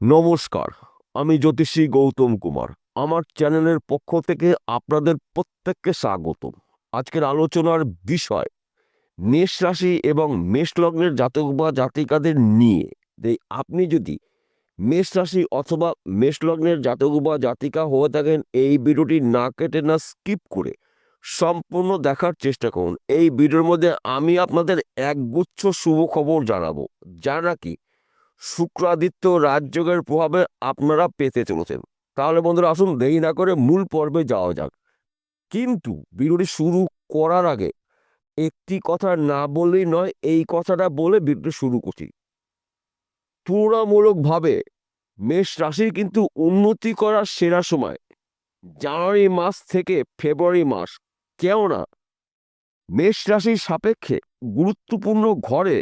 নমস্কার, আমি জ্যোতিষী গৌতম কুমার। আমার চ্যানেলের পক্ষ থেকে আপনাদের প্রত্যেককে স্বাগতম। আজকের আলোচনার বিষয়, মেষ রাশি এবং মেষ লগ্নের জাতক বা জাতিকাদের নিয়ে। আপনি যদি মেষ রাশি অথবা মেষ লগ্নের জাতক বা জাতিকা হয়ে থাকেন, এই ভিডিওটি না কেটে না স্কিপ করে সম্পূর্ণ দেখার চেষ্টা করুন। এই ভিডিওর মধ্যে আমি আপনাদের একগুচ্ছ শুভ খবর জানাব। যা নাকি শুক্রাদিত্য রাজযোগের প্রভাবে আপনারা পেতে চলেছেন। তাহলে বন্ধুরা আসুন দেরি না করে মূল পর্বে যাওয়া যাক। কিন্তু ভিডিওটি শুরু করার আগে একটি কথা না বললেই নয়, এই কথাটা বলে ভিডিওটি শুরু করছি। তুলনামূলকভাবে মেষ রাশির কিন্তু উন্নতি করার সেরা সময়। জানুয়ারি মাস থেকে ফেব্রুয়ারি মাস। কেননা মেষ রাশির সাপেক্ষে গুরুত্বপূর্ণ ঘরে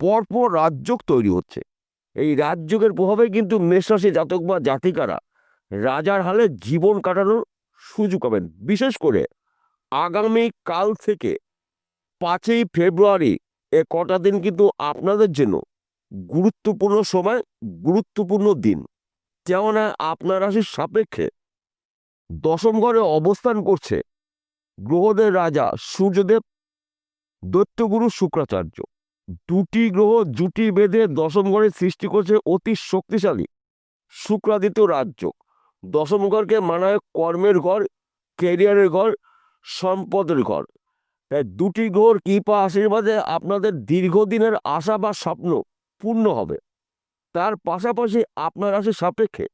পরপর রাজযোগ তৈরি হচ্ছে। এই রাজযোগের প্রভাবে কিন্তু মেষরাশি জাতক বা জাতিকারা রাজার হালে জীবন কাটানোর সুযোগ পাবেন। বিশেষ করে আগামী কাল থেকে পাঁচই ফেব্রুয়ারি এ কটা দিন কিন্তু আপনাদের জন্য গুরুত্বপূর্ণ সময়, গুরুত্বপূর্ণ দিন। কেননা আপনার রাশির সাপেক্ষে দশম ঘরে অবস্থান করছে গ্রহদের রাজা সূর্যদেব, দৈত্যগুরু, শুক্রাচার্য। দুটি গ্রহ জুটি বেঁধে দশম ঘরে সৃষ্টি করছে অতি শক্তিশালী। শুক্রাদিত্য রাজ্য। দশম ঘরকে মানায় কর্মের ঘর কেরিয়ারের ঘর, সম্পদের ঘর। তাই দুটি গ্রহর কৃপা আশীর্বাদে আপনাদের দীর্ঘদিনের আশা বা স্বপ্ন পূর্ণ হবে। তার পাশাপাশি আপনার রাশির সাপেক্ষে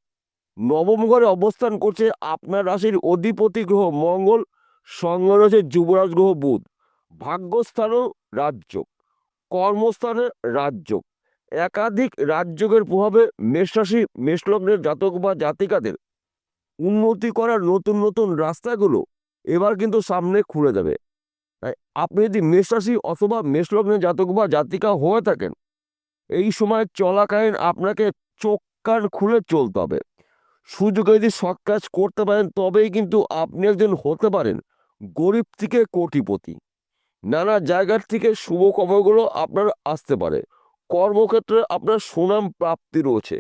নবম ঘরে অবস্থান করছে আপনার রাশির অধিপতি গ্রহ মঙ্গল, সঙ্গে রয়েছে যুবরাজ গ্রহ বুধ। ভাগ্যস্থানও রাজ্য। কর্মস্থানে রাজ্য। একাধিক রাজযোগের প্রভাবে মেষরাশি, মেষলগ্নের জাতক বা জাতিকাদের উন্নতি করার নতুন নতুন রাস্তাগুলো এবার কিন্তু সামনে খুলে যাবে তাই আপনি যদি মেষরাশি অথবা মেষলগ্নের জাতক বা জাতিকা হয়ে থাকেন, এই সময় চলাকালীন আপনাকে চোখ, কান খুলে চলতে হবে। সুযোগে যদি সৎ কাজ করতে পারেন, তবেই কিন্তু আপনি একজন হতে পারেন গরিব থেকে কোটিপতি। নানা জায়গার থেকে শুভ খবরগুলো আপনার আসতে পারে। কর্মক্ষেত্রে আপনার সুনাম প্রাপ্তি রয়েছে,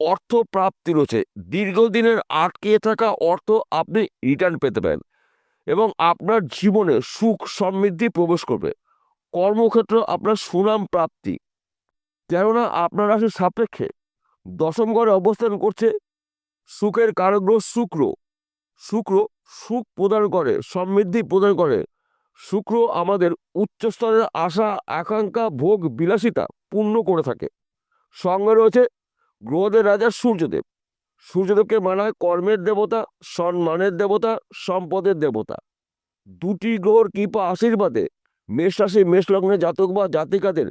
অর্থ প্রাপ্তি রয়েছে। দীর্ঘদিনের আটকে থাকা অর্থ আপনি রিটার্ন পেতে পারেন এবং আপনার জীবনে সুখ সমৃদ্ধি প্রবেশ করবে। কর্মক্ষেত্র আপনার সুনাম প্রাপ্তি, কেননা আপনার রাশির সাপেক্ষে দশম ঘরে অবস্থান করছে। সুখের কারগ্রহ শুক্র শুক্র সুখ প্রদান করে, সমৃদ্ধি প্রদান করে শুক্র আমাদের উচ্চস্তরের আশা, আকাঙ্ক্ষা, ভোগ, বিলাসিতা পূর্ণ করে থাকে। সঙ্গে রয়েছে গ্রহদের রাজা সূর্যদেব। সূর্যদেবকে মানায় কর্মের দেবতা, সম্মানের দেবতা, সম্পদের দেবতা। দুটি গ্রহর কৃপা আশীর্বাদে মেষ রাশি, মেষ লগ্নে জাতক বা জাতিকাদের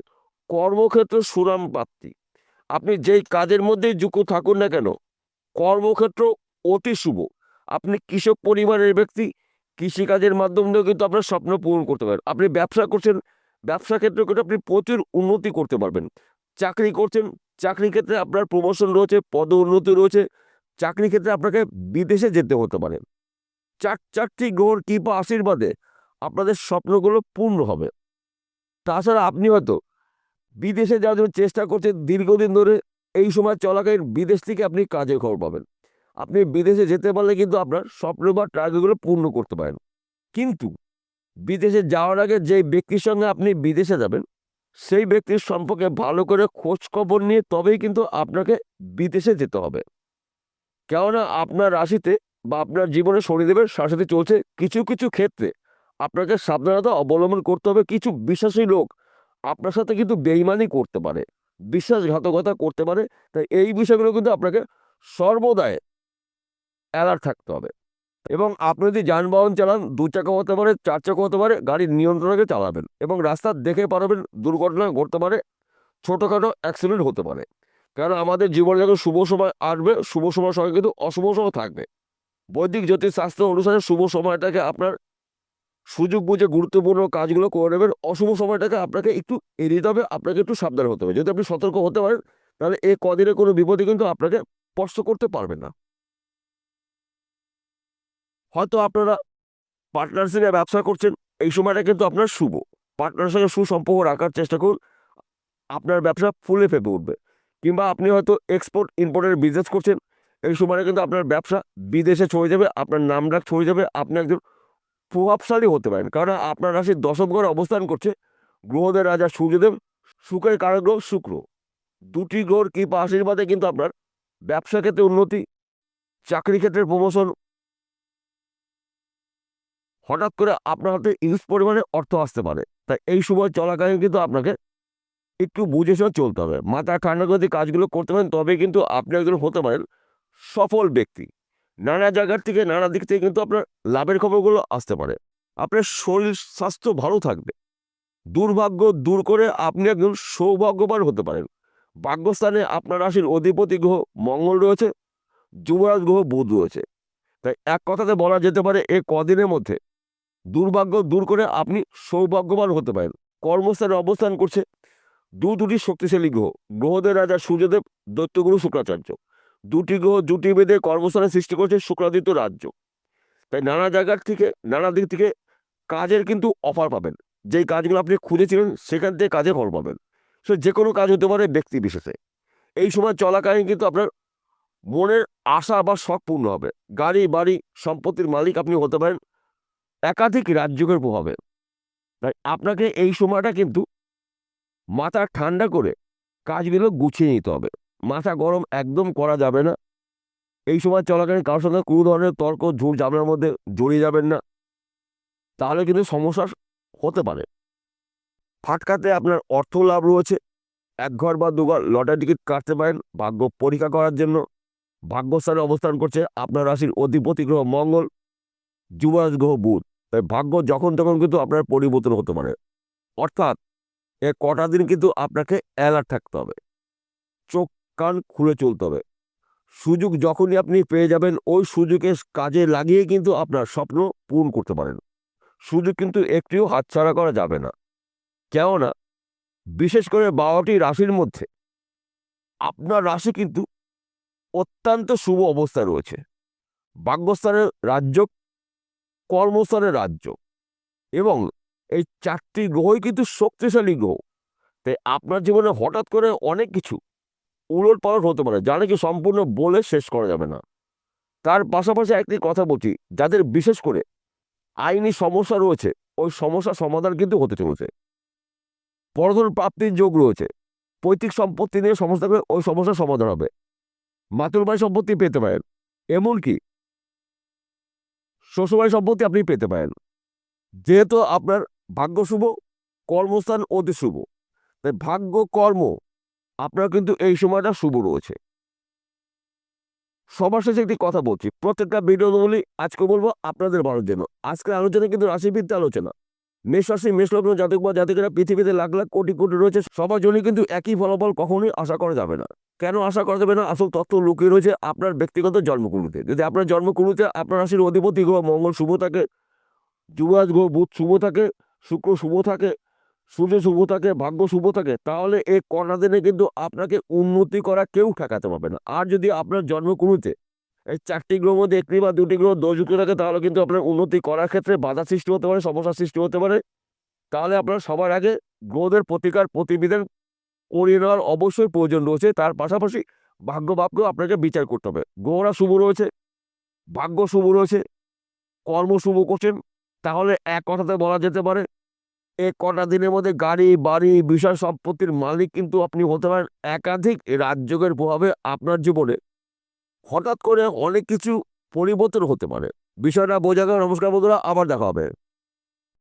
কর্মক্ষেত্র সুনাম প্রাপ্তি। আপনি যেই কাজের মধ্যেই যুক্ত থাকুন না কেন, কর্মক্ষেত্র অতি শুভ। আপনি কৃষক পরিবারের ব্যক্তি কৃষিকাজের মাধ্যমেও কিন্তু আপনার স্বপ্ন পূরণ করতে পারেন। আপনি ব্যবসা করছেন, ব্যবসা ক্ষেত্রে কিন্তু আপনি প্রচুর উন্নতি করতে পারবেন। চাকরি করছেন, চাকরি ক্ষেত্রে আপনার প্রমোশন রয়েছে, পদ উন্নতি রয়েছে, চাকরি ক্ষেত্রে আপনাকে বিদেশে যেতে হতে পারে। চার, চারটি গ্রহর কৃপা আশীর্বাদে আপনাদের স্বপ্নগুলো পূর্ণ হবে। তাছাড়া আপনি হয়তো বিদেশে যাওয়ার জন্য চেষ্টা করছেন, দীর্ঘদিন ধরে এই সময় চলাকালীন বিদেশ থেকে আপনি কাজের খবর পাবেন। আপনি বিদেশে যেতে পারলে কিন্তু আপনার স্বপ্ন বা টার্গেটগুলো পূর্ণ করতে পারেন। কিন্তু বিদেশে যাওয়ার আগে যে ব্যক্তির সঙ্গে আপনি বিদেশে যাবেন, সেই ব্যক্তির সম্পর্কে ভালো করে খোঁজ খবর নিয়ে তবেই কিন্তু আপনাকে বিদেশে যেতে হবে। কেননা আপনার রাশিতে বা আপনার জীবনে শনিদেবের শাসিতে চলছে কিছু কিছু ক্ষেত্রে আপনাকে সাবধানতা অবলম্বন করতে হবে। কিছু বিশ্বাসী লোক আপনার সাথে কিন্তু বেইমানি করতে পারে, বিশ্বাসঘাতকতা করতে পারে। তাই এই বিষয়গুলো কিন্তু আপনাকে সর্বদাই অ্যালার্ট থাকতে হবে। এবং আপনি যদি যানবাহন চালান, দু চাকা হতে পারে, চার চাকা হতে পারে গাড়ির নিয়ন্ত্রণকে চালাবেন এবং রাস্তা দেখে পারবেন দুর্ঘটনা ঘটতে পারে, ছোটোখাটো অ্যাক্সিডেন্ট হতে পারে। কারণ আমাদের জীবনে যখন শুভ সময় আসবে, শুভ সময়ের সঙ্গে কিন্তু অশুভ সময় থাকবে। বৈদিক শাস্ত্র অনুসারে শুভ সময়টাকে আপনার সুযোগ বুঝে গুরুত্বপূর্ণ কাজগুলো করে নেবেন। অশুভ সময়টাকে আপনাকে একটু এড়িয়ে হবে আপনাকে একটু সাবধান হতে হবে। যদি আপনি সতর্ক হতে পারেন, তাহলে এই কদিনে কোনো বিপদে কিন্তু আপনাকে স্পর্শ করতে পারবে না। হয়তো আপনারা পার্টনার সঙ্গে ব্যবসা করছেন, এই সময়টা কিন্তু আপনার শুভ। পার্টনার সঙ্গে সুসম্পর্ক রাখার চেষ্টা করুন, আপনার ব্যবসা ফুলে ফেপে উঠবে। কিংবা আপনি হয়তো এক্সপোর্ট ইম্পোর্টের বিজনেস করছেন, এই সময়টা কিন্তু আপনার ব্যবসা বিদেশে ছড়িয়ে যাবে, আপনার নাম ডাক ছড়িয়ে যাবে, আপনি একজন প্রভাবশালী হতে পারেন। কারণ আপনার রাশির দশম ঘরে অবস্থান করছে, গ্রহদের রাজা সূর্যদেব, সুখের কারক গ্রহ শুক্র। দুটি গ্রহর কৃপা আশীর্বাদে কিন্তু আপনার ব্যবসা ক্ষেত্রে উন্নতি, চাকরি ক্ষেত্রে প্রমোশন হঠাৎ করে আপনার হাতে ইউজ পরিমাণে অর্থ আসতে পারে। তাই এই সময় চলাকালীন কিন্তু আপনাকে একটু বুঝে শুনে চলতে হবে। মাথা ঠান্ডা করে কাজগুলো করতে পারেন, তবে কিন্তু আপনি একজন হতে পারেন সফল ব্যক্তি। নানা জায়গার থেকে, নানা দিক থেকে কিন্তু আপনার লাভের খবরগুলো আসতে পারে। আপনার শরীর স্বাস্থ্য ভালো থাকবে। দুর্ভাগ্য দূর করে আপনি একজন সৌভাগ্যবান হতে পারেন। ভাগ্যস্থানে আপনার রাশির অধিপতি গ্রহ মঙ্গল রয়েছে, যুবরাজ গ্রহ বুধ রয়েছে। তাই এক কথাতে বলা যেতে পারে, এ কদিনের মধ্যে দুর্ভাগ্য দূর করে আপনি সৌভাগ্যবান হতে পারেন। কর্মস্থানে অবস্থান করছে দু দুটি শক্তিশালী গ্রহ। গ্রহদের রাজা সূর্যদেব, দৈত্যগুরু, শুক্রাচার্য। দুটি গ্রহ দুটি বেদে কর্মস্থানে সৃষ্টি করছে শুক্রাদিত্য রাজ্য। তাই নানা জায়গার থেকে, নানা দিক থেকে কাজের কিন্তু অফার পাবেন। যেই কাজগুলো আপনি খুঁজেছিলেন, সেখান থেকে কাজের ফল পাবেন। সে যে কোনো কাজ হতে পারে ব্যক্তি বিশেষে। এই সময় চলাকালীন কিন্তু আপনার মনের আশা বা শখ পূর্ণ হবে। গাড়ি, বাড়ি, সম্পত্তির মালিক আপনি হতে পারেন। একাধিক রাজ্যের প্রভাবে। তাই আপনাকে এই সময়টা কিন্তু মাথা ঠান্ডা করে কাজগুলো গুছিয়ে নিতে হবে। মাথা গরম একদম করা যাবে না। এই সময় চলাকালীন কারোর সঙ্গে কোনো ধরনের তর্ক, ঝুট, ঝামেলার মধ্যে জড়িয়ে যাবেন না। তাহলে কিন্তু সমস্যা হতে পারে। ফাটকাতে আপনার অর্থ লাভ রয়েছে। এক ঘর বা দুঘর লটারি টিকিট কাটতে পারেন ভাগ্য পরীক্ষা করার জন্য। ভাগ্যস্থানে অবস্থান করছে আপনার রাশির অধিপতি গ্রহ মঙ্গল, যুবরাজ গ্রহ বুধ। তাই ভাগ্য যখন তখন কিন্তু আপনার পরিবর্তন হতে পারে। অর্থাৎ এ কটা দিন কিন্তু আপনাকে অ্যালার্ট থাকতে হবে। চোখ, কান খুলে চলতে হবে। সুযোগ যখনই আপনি পেয়ে যাবেন, ওই সুযোগে কাজে লাগিয়ে কিন্তু আপনার স্বপ্ন পূরণ করতে পারেন। সুযোগ কিন্তু একটিও হাতছাড়া করা যাবে না। কেননা, বিশেষ করে বারোটি রাশির মধ্যে আপনার রাশি কিন্তু অত্যন্ত শুভ অবস্থায় রয়েছে। ভাগ্যস্থানের রাজ্য কর্মস্থানের রাজ্য। এবং এই চারটি গ্রহই কিন্তু শক্তিশালী গ্রহ। তাই আপনার জীবনে হঠাৎ করে অনেক কিছু উলট পালট হতে পারে যা নাকি সম্পূর্ণ বলে শেষ করা যাবে না। তার পাশাপাশি একটি কথা বলছি, যাদের বিশেষ করে আইনি সমস্যা রয়েছে, ওই সমস্যার সমাধান কিন্তু হতে চলেছে। পরধন প্রাপ্তির যোগ রয়েছে, পৈতৃক সম্পত্তি নিয়ে সমস্যা করে ওই সমস্যার সমাধান হবে। মাতৃবাড়ি সম্পত্তি পেতে পারেন। এমনকি শ্বশুরবাড়ি সম্পত্তি আপনি পেতে পারেন। যেহেতু আপনার ভাগ্য শুভ, কর্মস্থান অতি শুভ। তাই ভাগ্য, কর্ম আপনার কিন্তু এই সময়টা শুভ রয়েছে। সবার শেষে একটি কথা বলছি। প্রত্যেকটা ভিডিও আজকে বলব আপনাদের ভালোর জন্য। আজকের আলোচনা কিন্তু রাশিবিদ্যা আলোচনা। মেষ রাশি, মেষ লগ্ন, জাতক বা জাতিকেরা পৃথিবীতে লাখ লাখ কোটি কোটি রয়েছে। সবার জন্য কিন্তু একই ফলাফল কখনোই আশা করা যাবে না। কেন আশা করা যাবে না? আসল তথ্য লুকিয়ে রয়েছে আপনার ব্যক্তিগত জন্মকুণ্ডুতে। যদি আপনার জন্মকুণ্ডুতে আপনার রাশির অধিপতি গ্রহ মঙ্গল শুভ থাকে যুবরাজ গ্রহ বুধ শুভ থাকে, শুক্র শুভ থাকে, সূর্য শুভ থাকে, ভাগ্য শুভ থাকে, তাহলে এই কণা দিনে কিন্তু আপনাকে উন্নতি করা কেউ ঠেকাতে পারবে না। আর যদি আপনার জন্মকুণ্ডুতে এই চারটি গ্রহ মধ্যে একটি বা দুটি গ্রহ দোষযুক্ত থাকে, তাহলে কিন্তু আপনার উন্নতি করার ক্ষেত্রে বাধা সৃষ্টি হতে পারে সমস্যার সৃষ্টি হতে পারে। তাহলে আপনার সবার আগে গ্রহদের প্রতিকার, প্রতিবিধান করিয়ে নেওয়ার অবশ্যই প্রয়োজন রয়েছে। তার পাশাপাশি ভাগ্য ভাগ্য আপনাকে বিচার করতে হবে। গ্রহরা শুভ রয়েছে, ভাগ্য শুভ রয়েছে, কর্ম শুভ করছেন, তাহলে এক কথাতে বলা যেতে পারে এই কটা দিনের মধ্যে গাড়ি, বাড়ি, বিষয় সম্পত্তির মালিক কিন্তু আপনি হতে পারেন একাধিক রাজযোগের প্রভাবে আপনার জীবনে। হঠাৎ করে অনেক কিছু পরিবর্তন হতে পারে। বিষয়টা বোঝা গেল নমস্কার বন্ধুরা, আবার দেখা হবে।